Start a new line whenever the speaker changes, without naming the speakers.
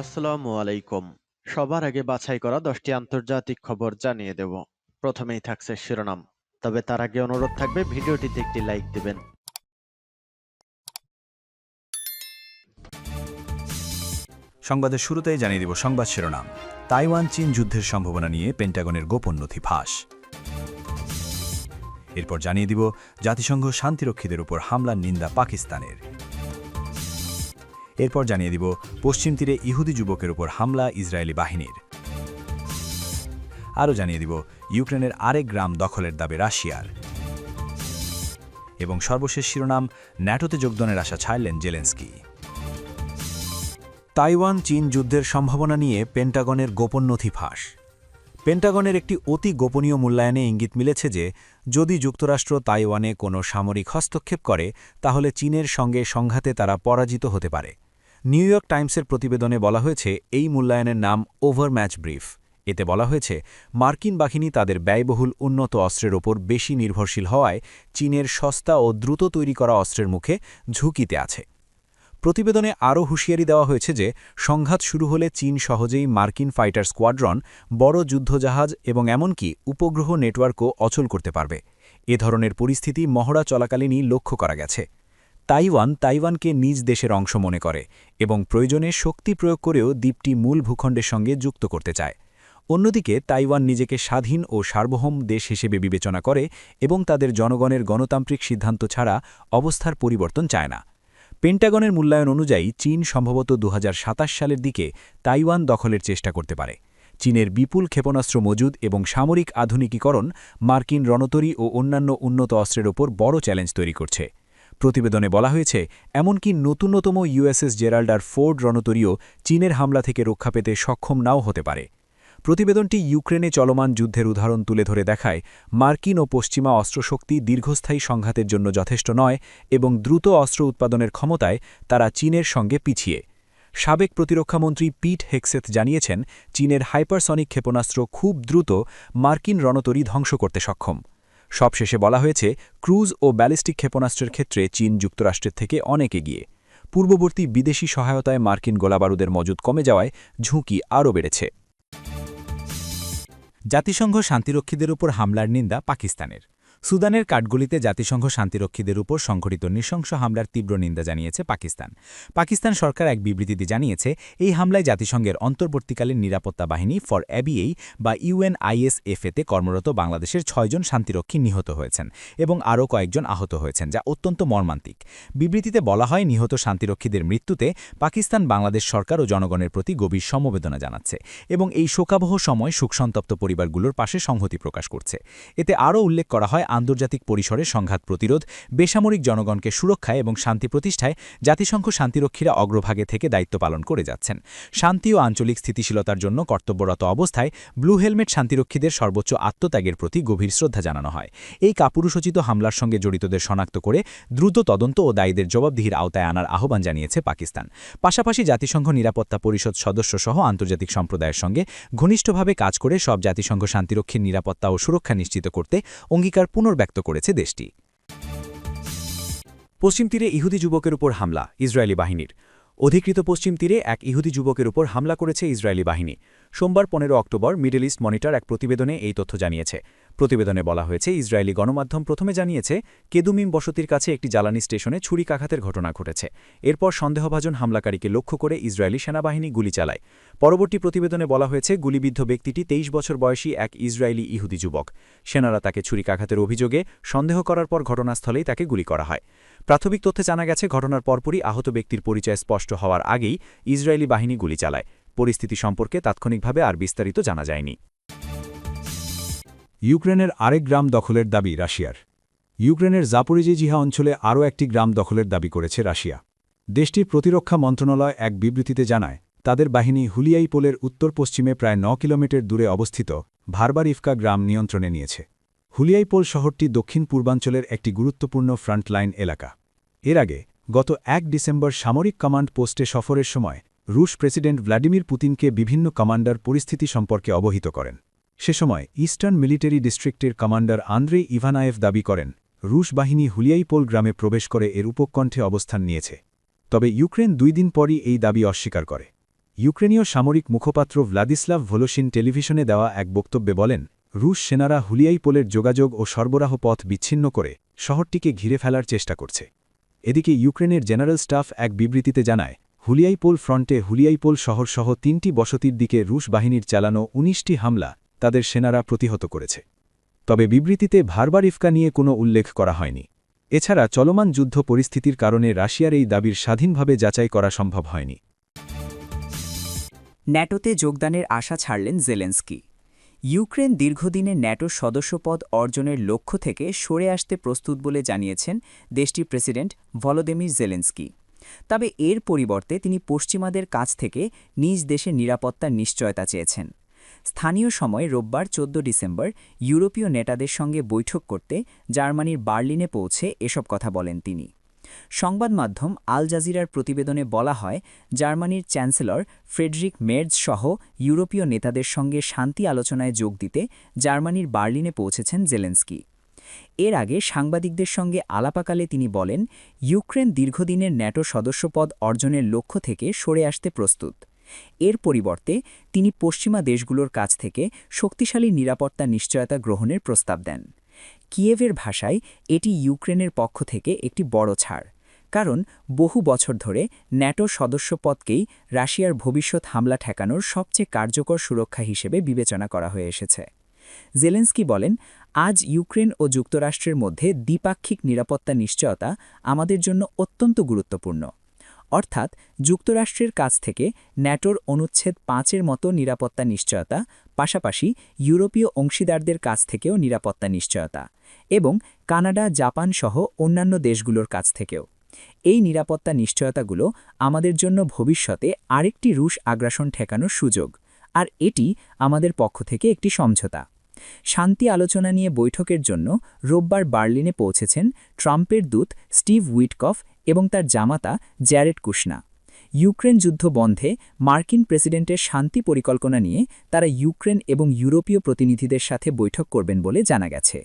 আসসালামু আলাইকুম। সবার আগে বাছাই করা দশটি আন্তর্জাতিক খবর জানিয়ে দেব। প্রথমেই থাকছে শিরোনাম। তবে তার আগে অনুরোধ থাকবে, ভিডিওটিতে একটি লাইক দিবেন।
সংবাদের শুরুতেই জানিয়ে দিব সংবাদ শিরোনাম। তাইওয়ান, চীন যুদ্ধের সম্ভাবনা নিয়ে পেন্টাগনের গোপন নথি ফাঁস। এরপর জানিয়ে দিব, জাতিসংঘ শান্তিরক্ষীদের উপর হামলার নিন্দা পাকিস্তানের। এরপর জানিয়ে দিব, পশ্চিম তীরে ইহুদি যুবকের উপর হামলা ইসরায়েলি বাহিনীর। আরও জানিয়ে দিব, ইউক্রেনের আরেক গ্রাম দখলের দাবি রাশিয়ার। এবং সর্বশেষ শিরোনাম, ন্যাটোতে যোগদানের আশা ছাড়লেন জেলেন্সকি। তাইওয়ান, চীন যুদ্ধের সম্ভাবনা নিয়ে পেন্টাগনের গোপন নথি ফাঁস। পেন্টাগনের একটি অতি গোপনীয় মূল্যায়নে ইঙ্গিত মিলেছে যে, যদি যুক্তরাষ্ট্র তাইওয়ানে কোনো সামরিক হস্তক্ষেপ করে, তাহলে চীনের সঙ্গে সংঘাতে তারা পরাজিত হতে পারে। নিউ ইয়র্ক টাইমসের প্রতিবেদনে বলা হয়েছে, এই মূল্যায়নের নাম ওভার ম্যাচ ব্রিফ। এতে বলা হয়েছে, মার্কিন বাহিনী তাদের ব্যয়বহুল উন্নত অস্ত্রের ওপর বেশি নির্ভরশীল হওয়ায় চীনের সস্তা ও দ্রুত তৈরি করা অস্ত্রের মুখে ঝুঁকিতে আছে। প্রতিবেদনে আরও হুঁশিয়ারি দেওয়া হয়েছে যে, সংঘাত শুরু হলে চীন সহজেই মার্কিন ফাইটার স্কোয়াড্রন, বড় যুদ্ধজাহাজ এবং এমনকি উপগ্রহ নেটওয়ার্কও অচল করতে পারবে। এ ধরনের পরিস্থিতি মহড়া চলাকালীনই লক্ষ্য করা গেছে। তাইওয়ান তাইওয়ানকে নিজ দেশের অংশ মনে করে এবং প্রয়োজনে শক্তি প্রয়োগ করেও দ্বীপটি মূল ভূখণ্ডের সঙ্গে যুক্ত করতে চায়। অন্যদিকে, তাইওয়ান নিজেকে স্বাধীন ও সার্বভৌম দেশ হিসেবে বিবেচনা করে এবং তাদের জনগণের গণতান্ত্রিক সিদ্ধান্ত ছাড়া অবস্থার পরিবর্তন চায় না। পেন্টাগনের মূল্যায়ন অনুযায়ী, চীন সম্ভবত দু হাজার সাতাশ সালের দিকে তাইওয়ান দখলের চেষ্টা করতে পারে। চীনের বিপুল ক্ষেপণাস্ত্র মজুদ এবং সামরিক আধুনিকীকরণ মার্কিন রণতরী ও অন্যান্য উন্নত অস্ত্রের ওপর বড় চ্যালেঞ্জ তৈরি করছে। প্রতিবেদনে বলা হয়েছে, এমনকি নতুনতম ইউএসএস জেরাল্ড আর ফোর্ড রণতরীও চীনের হামলা থেকে রক্ষা পেতে সক্ষম নাও হতে পারে। প্রতিবেদনটি ইউক্রেনে চলমান যুদ্ধের উদাহরণ তুলে ধরে দেখায়, মার্কিন ও পশ্চিমা অস্ত্রশক্তি দীর্ঘস্থায়ী সংঘাতের জন্য যথেষ্ট নয় এবং দ্রুত অস্ত্র উৎপাদনের ক্ষমতায় তারা চীনের সঙ্গে পিছিয়ে। সাবেক প্রতিরক্ষামন্ত্রী পিট হেক্সেথ জানিয়েছেন, চীনের হাইপারসনিক ক্ষেপণাস্ত্র খুব দ্রুত মার্কিন রণতরী ধ্বংস করতে সক্ষম। সবশেষে বলা হয়েছে, ক্রুজ ও ব্যালিস্টিক ক্ষেপণাস্ত্রের ক্ষেত্রে চীন যুক্তরাষ্ট্রের থেকে অনেক এগিয়ে। পূর্ববর্তী বিদেশি সহায়তায় মার্কিন গোলাবারুদের মজুদ কমে যাওয়ায় ঝুঁকি আরও বেড়েছে। জাতিসংঘ শান্তিরক্ষীদের উপর হামলার নিন্দা পাকিস্তানের। সুদানের কাঠগুলিতে জাতিসংঘ শান্তিরক্ষীদের উপর সংঘটিত নৃশংস হামলার তীব্র নিন্দা জানিয়েছে পাকিস্তান। পাকিস্তান সরকার এক বিবৃতিতে জানিয়েছে, এই হামলায় জাতিসংঘের অন্তর্বর্তীকালীন নিরাপত্তা বাহিনী ফর অ্যাবিএই বা ইউএনআইএসএফএতে কর্মরত বাংলাদেশের ছয়জন শান্তিরক্ষী নিহত হয়েছেন এবং আরও কয়েকজন আহত হয়েছেন, যা অত্যন্ত মর্মান্তিক। বিবৃতিতে বলা হয়, নিহত শান্তিরক্ষীদের মৃত্যুতে পাকিস্তান, বাংলাদেশ সরকার ও জনগণের প্রতি গভীর সমবেদনা জানাচ্ছে এবং এই শোকাবহ সময় সুখসন্তপ্ত পরিবারগুলোর পাশে সংহতি প্রকাশ করছে। এতে আরও উল্লেখ করা হয় আন্তর্জাতিক পরিসরে সংঘাত প্রতিরোধ, বেসামরিক জনগণকে সুরক্ষায় এবং শান্তি প্রতিষ্ঠায় জাতিসংঘ শান্তিরক্ষীরা অগ্রভাগে থেকে দায়িত্ব পালন করে যাচ্ছেন। শান্তি ও আঞ্চলিক স্থিতিশীলতার জন্য কর্তব্যরত অবস্থায় ব্লু হেলমেট শান্তিরক্ষীদের সর্বোচ্চ আত্মত্যাগের প্রতি গভীর শ্রদ্ধা জানানো হয়। এই কাপুরুষোচিত হামলার সঙ্গে জড়িতদের শনাক্ত করে দ্রুত তদন্ত ও দায়ীদের জবাবদিহির আওতায় আনার আহ্বান জানিয়েছে পাকিস্তান। পাশাপাশি জাতিসংঘ নিরাপত্তা পরিষদ সদস্য সহ আন্তর্জাতিক সম্প্রদায়ের সঙ্গে ঘনিষ্ঠভাবে কাজ করে সব জাতিসংঘ শান্তিরক্ষীর নিরাপত্তা ও সুরক্ষা নিশ্চিত করতে অঙ্গীকার পুনর্ব্যক্ত করেছে দেশটি। পশ্চিম তীরে ইহুদি যুবকের উপর হামলা, ইসরায়েলি বাহিনীর। অধিকৃত পশ্চিম তীরে এক ইহুদি যুবকের উপর হামলা করেছে ইসরায়েলি বাহিনী। সোমবার পনেরো অক্টোবর মিডল ইস্ট মনিটর এক প্রতিবেদনে এই তথ্য জানিয়েছে। প্রতিবেদনে বলা হয়েছে, ইসরায়েলি গণমাধ্যম প্রথমে জানিয়েছে, কেদুমিম বসতির কাছে একটি জ্বালানি স্টেশনে ছুরিকাঘাতের ঘটনা ঘটেছে। এরপর সন্দেহভাজন হামলাকারীকে লক্ষ্য করে ইসরায়েলি সেনাবাহিনী গুলি চালায়। পরবর্তী প্রতিবেদনে বলা হয়েছে, গুলিবিদ্ধ ব্যক্তিটি তেইশ বছর বয়সী এক ইসরায়েলি ইহুদি যুবক। সেনারা তাকে ছুরিকাঘাতের অভিযোগে সন্দেহ করার পর ঘটনাস্থলেই তাকে গুলি করা হয়। প্রাথমিক তথ্যে জানা গেছে, ঘটনার পরপরই আহত ব্যক্তির পরিচয় স্পষ্ট হওয়ার আগেই ইসরায়েলি বাহিনী গুলি চালায়। পরিস্থিতি সম্পর্কে তাৎক্ষণিকভাবে আর বিস্তারিত জানা যায়নি। ইউক্রেনের আরেক গ্রাম দখলের দাবি রাশিয়ার। ইউক্রেনের জাপরিজি জিহা অঞ্চলে আরও একটি গ্রাম দখলের দাবি করেছে রাশিয়া। দেশটির প্রতিরক্ষা মন্ত্রণালয় এক বিবৃতিতে জানায়, তাদের বাহিনী হুলিয়াই পোলের উত্তর পশ্চিমে প্রায় ন কিলোমিটার দূরে অবস্থিত ভারবার ইফকা গ্রাম নিয়ন্ত্রণে নিয়েছে। হুলিয়াইপোল শহরটি দক্ষিণ পূর্বাঞ্চলের একটি গুরুত্বপূর্ণ ফ্রন্টলাইন এলাকা। এর আগে, গত এক ডিসেম্বর সামরিক কমান্ড পোস্টে সফরের সময় রুশ প্রেসিডেন্ট ভ্লাদিমির পুতিনকে বিভিন্ন কমান্ডার পরিস্থিতি সম্পর্কে অবহিত করেন। সে সময় ইস্টার্ন মিলিটারি ডিস্ট্রিক্টের কমান্ডার আন্দ্রে ইভানায়েভ দাবি করেন, রুশ বাহিনী হুলিয়াইপোল গ্রামে প্রবেশ করে এর উপকণ্ঠে অবস্থান নিয়েছে। তবে ইউক্রেন দুই দিন পরই এই দাবি অস্বীকার করে। ইউক্রেনীয় সামরিক মুখপাত্র ভ্লাদিস্লাভ ভোলোসিন টেলিভিশনে দেওয়া এক বক্তব্যে বলেন, রুশ সেনারা হুলিয়াইপোলের যোগাযোগ ও সরবরাহ পথ বিচ্ছিন্ন করে শহরটিকে ঘিরে ফেলার চেষ্টা করছে। এদিকে ইউক্রেনের জেনারেল স্টাফ এক বিবৃতিতে জানায়, হুলিয়াইপোল ফ্রন্টে হুলিয়াইপোল শহরসহ তিনটি বসতির দিকে রুশ বাহিনীর চালানো ১৯টি হামলা তাদের সেনারা প্রতিহত করেছে। তবে বিবৃতিতে ভারবারিফকা নিয়ে কোনো উল্লেখ করা হয়নি। এছাড়া চলমান যুদ্ধ পরিস্থিতির কারণে রাশিয়ার এই দাবির স্বাধীনভাবে যাচাই করা সম্ভব হয়নি।
ন্যাটোতে যোগদানের আশা ছাড়লেন জেলেন্সকি। ইউক্রেন দীর্ঘদিনে ন্যাটো সদস্যপদ অর্জনের লক্ষ্য থেকে সরে আসতে প্রস্তুত বলে জানিয়েছেন দেশটির প্রেসিডেন্ট ভলোদিমির জেলেন্সকি। তবে এর পরিবর্তে তিনি পশ্চিমাদের কাছ থেকে নিজ দেশের নিরাপত্তার নিশ্চয়তা চেয়েছেন। স্থানীয় সময় রোববার ১৪ ডিসেম্বর ইউরোপীয় নেতাদের সঙ্গে বৈঠক করতে জার্মানির বার্লিনে পৌঁছে এসব কথা বলেন তিনি। সংবাদ মাধ্যম আল জাজিরার প্রতিবেদনে বলা হয়, জার্মানির চ্যান্সেলর ফ্রেডরিক মের্জ সহ ইউরোপীয় নেতাদের সঙ্গে শান্তি আলোচনায় যোগ দিতে জার্মানির বার্লিনে পৌঁছেছেন জেলেন্সকি। এর আগে সাংবাদিকদের সঙ্গে আলাপাকালে তিনি বলেন, ইউক্রেন দীর্ঘদিনের ন্যাটো সদস্যপদ অর্জনের লক্ষ্য থেকে সরে আসতে প্রস্তুত। এর পরিবর্তে তিনি পশ্চিমা দেশগুলোর কাছ থেকে শক্তিশালী নিরাপত্তা নিশ্চয়তা গ্রহণের প্রস্তাব দেন। কিয়েভের ভাষায় এটি ইউক্রেনের পক্ষ থেকে একটি বড় ছাড়, কারণ বহু বছর ধরে ন্যাটো সদস্যপদকেই রাশিয়ার ভবিষ্যৎ হামলা ঠেকানোর সবচেয়ে কার্যকর সুরক্ষা হিসেবে বিবেচনা করা হয়ে এসেছে। জেলেন্সকি বলেন, আজ ইউক্রেন ও যুক্তরাষ্ট্রের মধ্যে দ্বিপাক্ষিক নিরাপত্তা নিশ্চয়তা আমাদের জন্য অত্যন্ত গুরুত্বপূর্ণ। অর্থাৎ যুক্তরাষ্ট্রের কাছ থেকে ন্যাটোর অনুচ্ছেদ পাঁচের মতো নিরাপত্তা নিশ্চয়তা, পাশাপাশি ইউরোপীয় অংশীদারদের কাছ থেকেও নিরাপত্তা নিশ্চয়তা এবং কানাডা, জাপান সহ অন্যান্য দেশগুলোর কাছ থেকেও। এই নিরাপত্তা নিশ্চয়তাগুলো আমাদের জন্য ভবিষ্যতে আরেকটি রুশ আগ্রাসন ঠেকানোর সুযোগ, আর এটি আমাদের পক্ষ থেকে একটি সমঝোতা। শান্তি আলোচনা নিয়ে বৈঠকের জন্য রোববার বার্লিনে পৌঁছেছেন ট্রাম্পের দূত স্টিভ উইটকফ এবং তার জামাতা জ্যারেট কুশনা। ইউক্রেন যুদ্ধ বন্ধে মার্কিন প্রেসিডেন্টের শান্তি পরিকল্পনা নিয়ে তারা ইউক্রেন এবং ইউরোপীয় প্রতিনিধিদের সাথে বৈঠক করবেন বলে জানা গেছে।